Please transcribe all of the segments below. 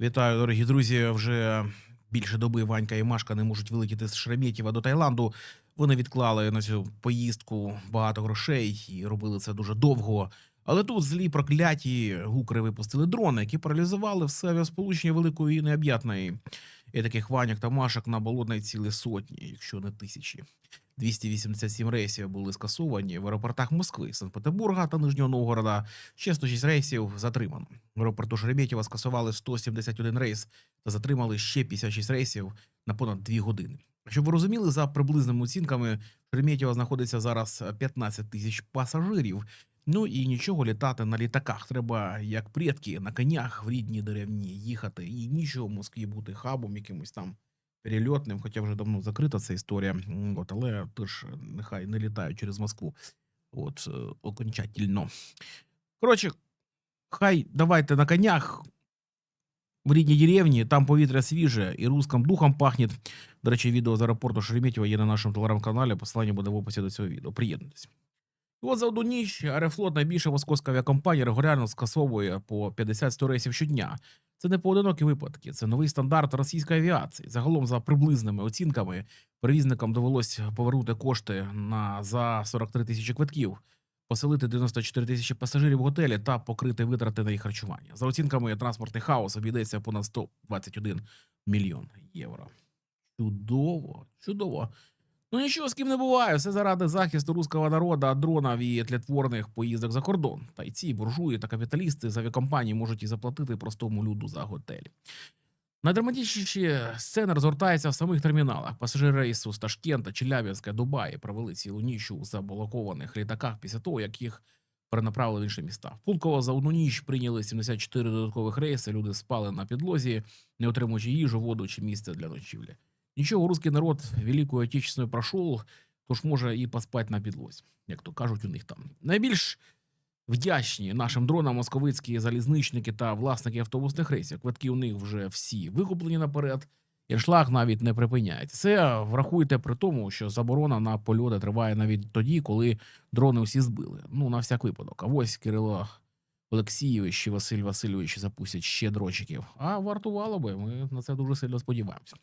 Вітаю, дорогі друзі. Вже більше доби Ванька і Машка не можуть вилетіти з Шереметєва до Таїланду. Вони відклали на цю поїздку багато грошей і робили це дуже довго. Але тут злі прокляті гукри випустили дрони, які паралізували все авіасполучення великої і необ'ятної. І таких ваньок та машок на болотної цілі сотні, якщо не тисячі. 287 рейсів були скасовані в аеропортах Москви, Санкт-Петербурга та Нижнього Новгорода. Ще 106 рейсів затримано. В аеропорту Шереметьєва скасували 171 рейс та затримали ще 56 рейсів на понад 2 години. Щоб ви розуміли, за приблизними оцінками, в Шереметьєво знаходиться зараз 15 тисяч пасажирів. Ну і нічого літати на літаках. Треба, як предки, на конях в рідні деревні їхати. І нічого в Москві бути хабом, якимось там перельотним, хоча вже давно закрита ця історія. От, але теж нехай не літають через Москву. От е, окончательно. Коротше, хай давайте на конях в рідній деревні, там повітря свіже і русским духом пахне. До речі, відео з аеропорту Шереметьєва є на нашому телеграм-каналі. Посилання буде в описі до цього відео. Приєднуйтесь. От за одну ніч Аерофлот, найбільша московська авіакомпанія, регулярно скасовує по 50-100 рейсів щодня. Це не поодинокі випадки, це новий стандарт російської авіації. Загалом, за приблизними оцінками, перевізникам довелось повернути кошти на за 43 тисячі квитків, поселити 94 тисячі пасажирів в готелі та покрити витрати на їх харчування. За оцінками, транспортний хаос обійдеться понад 121 мільйон євро. Чудово, чудово. Ну нічого з ким не буває, все заради захисту руського народу від дронів і тлетворних поїздок за кордон. Та й ці буржуї та капіталісти з авіакомпаній можуть і заплатити простому люду за готель. Найдраматичніші сцени розгортаються в самих терміналах. Пасажири рейсу з Ташкента, Челябінська, Дубаї провели цілу ніч у заблокованих літаках після того, як їх перенаправили в інші міста. В Пулково за одну ніч прийняли 74 додаткових рейси. Люди спали на підлозі, не отримуючи їжу, воду чи місце для ночівлі. Нічого, русський народ Великою Отечественною пройшов, тож може і поспати на підлозі, як то кажуть у них там. Найбільш вдячні нашим дронам московицькі залізничники та власники автобусних рейсів. Квитки у них вже всі викуплені наперед, і шлаг навіть не припиняється. Це врахуйте при тому, що заборона на польоти триває навіть тоді, коли дрони усі збили. Ну, на всяк випадок. А ось Кирило Олексійович і Василь Васильович запустять ще дрочиків. А вартувало би, ми на це дуже сильно сподіваємося.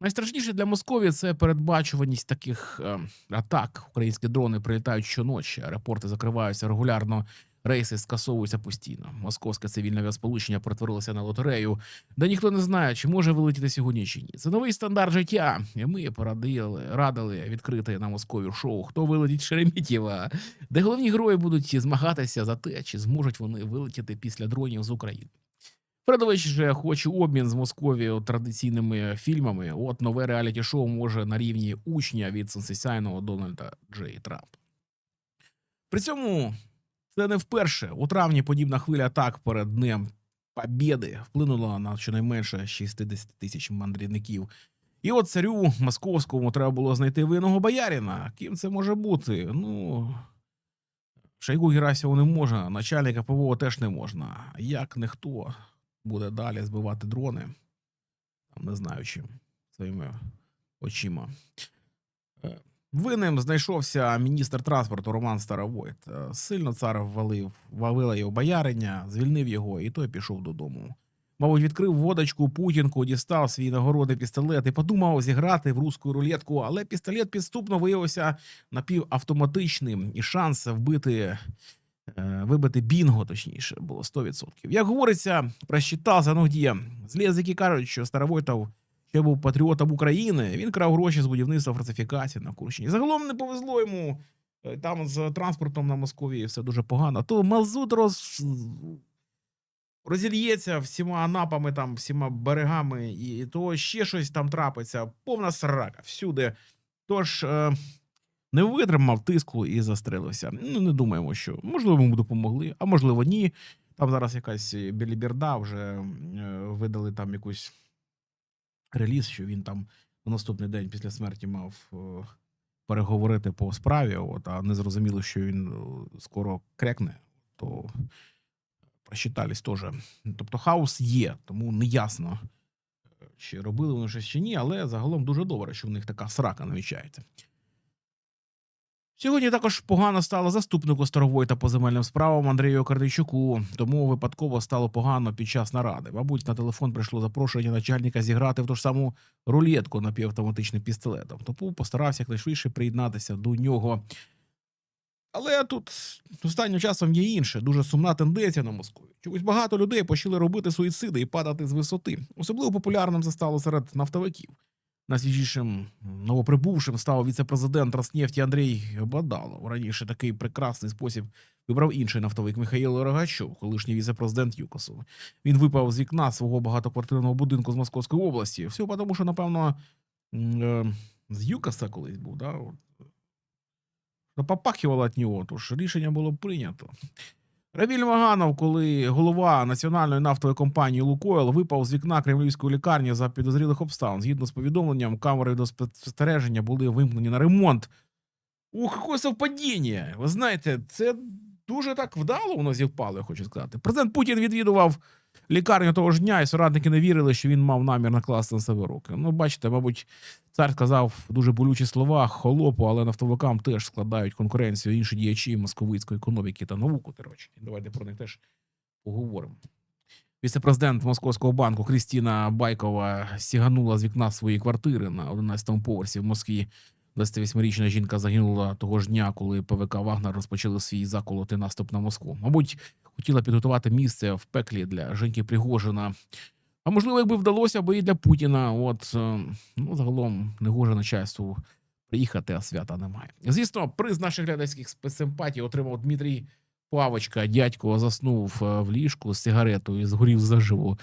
Найстрашніше для Московії це передбачуваність таких е, атак. Українські дрони прилітають щоночі, аеропорти закриваються регулярно, рейси скасовуються постійно. Московське цивільне авіасполучення перетворилося на лотерею, де ніхто не знає, чи може вилетіти сьогодні чи ні. Це новий стандарт життя. І ми порадили, радили відкрити на Москові шоу Хто вилетить Шереметєва, де головні герої будуть змагатися за те, чи зможуть вони вилетіти після дронів з України. Фредович же хоче обмін з Московією традиційними фільмами. От нове реаліті-шоу може на рівні учня від сенсейного Дональда Джей Трампа. При цьому це не вперше. У травні подібна хвиля атак перед Днем Побєди вплинула на щонайменше 60 тисяч мандрівників. І от царю московському треба було знайти винного боярина. Ким це може бути? Ну. Шайгу Герасіву не можна, начальника ПВО теж не можна. Як ніхто буде далі збивати дрони, там, не знаю чим, своїми очима. Е, Винним знайшовся міністр транспорту Роман Старовойт. Е, Сильно цар ввалив, валила його бояриня, звільнив його, і той пішов додому. Мабуть, відкрив водочку, путінку, дістав свій нагородний пістолет і подумав зіграти в руську рулетку, але пістолет підступно виявився напівавтоматичним, і шанс вбити вибити бінго, точніше, було 100%. Як говориться, просчитався, ну где. Злі язики кажуть, що Старовойтов ще був патріотом України. Він крав гроші з будівництва фортифікації на Курщині. Загалом не повезло йому. Е, Там з транспортом на Московії все дуже погано. То мазут роз... розільється всіма напами, там, всіма берегами, і то ще щось там трапиться. Повна срака всюди. Тож. Е... Не витримав тиску і застрелився. Ну, не думаємо, що можливо йому допомогли, а можливо, ні. Там зараз якась біліберда вже е, видали там якусь реліз, що він там на наступний день після смерті мав е, переговорити по справі, от, а не зрозуміло, що він е, скоро крекне, то просчитались теж. Тобто хаос є, тому неясно, е, чи робили вони щось чи ні, але загалом дуже добре, що в них така срака намічається. Сьогодні також погано стало заступнику старової та по земельним справам Андрію Кардичуку, тому випадково стало погано під час наради. Мабуть, на телефон прийшло запрошення начальника зіграти в ту ж саму рулетку напівавтоматичним пістолетом. Тому постарався якнайшвидше приєднатися до нього. Але тут останнім часом є інше, дуже сумна тенденція на Москві. Чомусь багато людей почали робити суїциди і падати з висоти. Особливо популярним це стало серед нафтовиків. Найсвіжішим новоприбувшим став віце-президент Роснефті Андрій Бадалов. Раніше такий прекрасний спосіб вибрав інший нафтовик Михайло Рогачов, колишній віце-президент ЮКОСу. Він випав з вікна свого багатоквартирного будинку з Московської області. Все тому, що, напевно, е, з ЮКОСа колись був, да? попахивало від нього, тож рішення було прийнято. Равіль Маганов, коли голова національної нафтової компанії Лукойл випав з вікна кремлівської лікарні за підозрілих обставин. Згідно з повідомленням, камери до спостереження були вимкнені на ремонт. Ух, яке совпадіння! Ви знаєте, це дуже так вдало воно зівпало, я хочу сказати. Президент Путін відвідував лікарню того ж дня, і соратники не вірили, що він мав намір накласти на себе руки. Ну, бачите, мабуть, цар сказав дуже болючі слова холопу, але нафтовикам теж складають конкуренцію інші діячі московицької економіки та науку. Коротше, давайте про них теж поговоримо. Віце-президент Московського банку Крістіна Байкова сіганула з вікна своєї квартири на 11-му поверсі в Москві. 28-річна жінка загинула того ж дня, коли ПВК Вагнер розпочали свій заколоти наступ на Москву. Мабуть, хотіла підготувати місце в пеклі для жінки Пригожина. А можливо, якби вдалося, бо і для Путіна. От е, ну загалом не гоже начальству приїхати, а свята немає. Звісно, приз наших глядацьких спецсимпатій отримав Дмитрій Павочка. Дядько заснув е, в ліжку з сигаретою згорів заживо.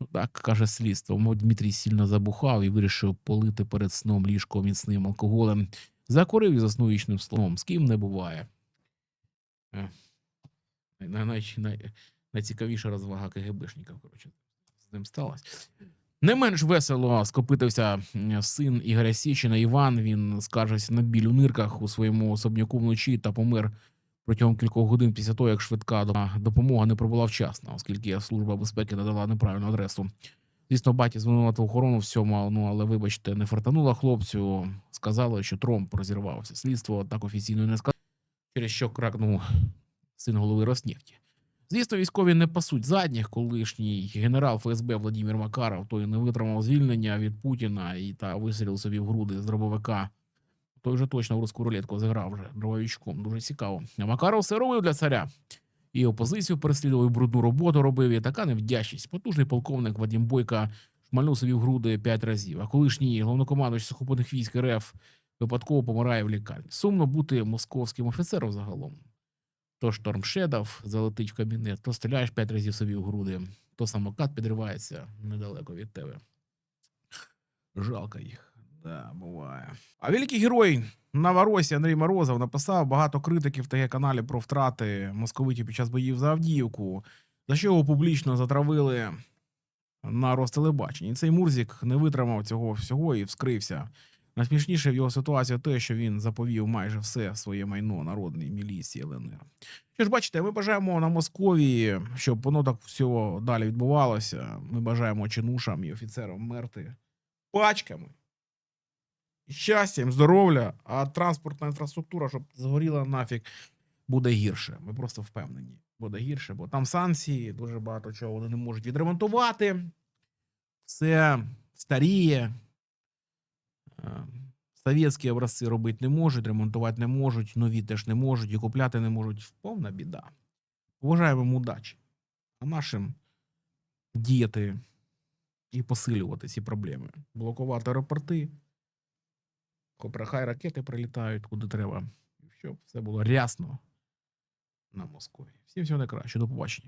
Ну, так каже слідство. Мов Дмитрій сильно забухав і вирішив полити перед сном ліжко міцним алкоголем. Закурив і заснув вічним словом. З ким не буває. Най- най- найцікавіша розвага КГБшників, коротше, з ним сталося. Не менш весело скопитився син Ігоря Січина Іван. Він скаржився на біль у нирках у своєму особняку вночі та помер протягом кількох годин після того, як швидка допомога не прибула вчасно, оскільки служба безпеки надала неправильну адресу. Звісно, баті звинуватив охорону в цьому, ну але вибачте, не фартанула хлопцю. Сказали, що тромб розірвався. Слідство так офіційно не сказало, через що кракнув син голови Роснефті. Звісно, військові не пасуть задніх. Колишній генерал ФСБ Владимир Макаров той не витримав звільнення від Путіна і та вистрілив собі в груди з дробовика. Той же точно в русську рулетку зіграв вже дробовичком. Дуже цікаво. Макаров все робив для царя. І опозицію переслідував, і брудну роботу робив, і така невдячність. Потужний полковник Вадим Бойка шмальнув собі в груди п'ять разів. А колишній головнокомандуючий сухопутних військ РФ випадково помирає в лікарні. Сумно бути московським офіцером загалом. То штормшедов залетить в кабінет, то стріляєш п'ять разів собі в груди, то самокат підривається недалеко від тебе. Жалко їх. Да, буває. А великий герой Новоросі Андрій Морозов написав багато критиків ТГ каналі про втрати московитів під час боїв за Авдіївку, за що його публічно затравили на Ростелебаченні. І Цей Мурзік не витримав цього всього і вскрився. Найсмішніше в його ситуації те, що він заповів майже все своє майно народній міліції ЛНР. Що ж, бачите, ми бажаємо на Московії, щоб воно так все далі відбувалося. Ми бажаємо чинушам і офіцерам мерти пачками. Щастя, їм, здоров'я, а транспортна інфраструктура, щоб згоріла нафіг, буде гірше. Ми просто впевнені. Буде гірше, бо там санкції, дуже багато чого вони не можуть відремонтувати. Все старіє. Е, Совєтські образці робити не можуть, ремонтувати не можуть, нові теж не можуть і купляти не можуть. Повна біда. Вважаємо їм удачі. А нашим діяти і посилювати ці проблеми. Блокувати аеропорти. Копра, хай ракети прилітають куди треба. Щоб все було рясно на Москві. Всім всього найкраще. До побачення.